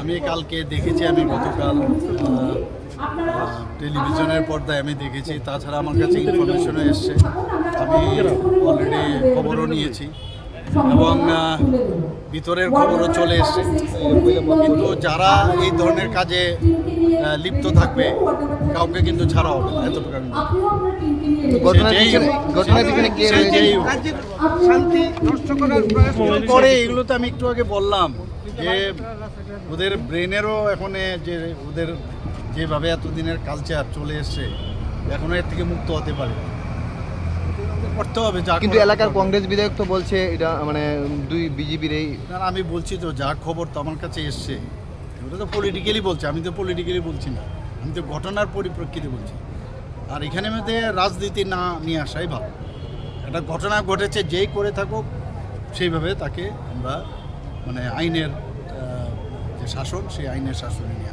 আমি কালকে দেখেছি, আমি গতকাল টেলিভিশনের পর্দায় আমি দেখেছি। তাছাড়া আমার কাছে ইনফরমেশনও এসছে। আমি অলরেডি খবরও নিয়েছি। এবং ভিতরের খবরও চলে এসছে। কিন্তু যারা এই ধরনের কাজে লিপ্ত থাকবে কাউকে কিন্তু ছাড়া হবে না এতটুকু শান্তি নষ্ট করার করে এগুলো তো আমি একটু আগে বললাম যে ওদের ব্রেনেরও এখন যে ওদের যেভাবে এতদিনের কালচার চলে এসছে এখনও এর থেকে মুক্ত হতে পারে। করতে হবে যা কিন্তু এলাকার কংগ্রেস বিধায়ক তো বলছে এটা মানে দুই বিজেপির এই না, আমি বলছি তো যা খবর তো আমার কাছে এসছে। ওটা তো পলিটিক্যালি বলছে আমি তো পলিটিক্যালি বলছি না। আমি তো ঘটনার পরিপ্রেক্ষিতে বলছি। আর এখানে মধ্যে রাজনীতি না নিয়ে আসাই ভালো। একটা ঘটনা ঘটেছে যেই করে থাকুক সেইভাবে তাকে আমরা মানে আইনের যে শাসন সেই আইনের শাসনে নিয়ে।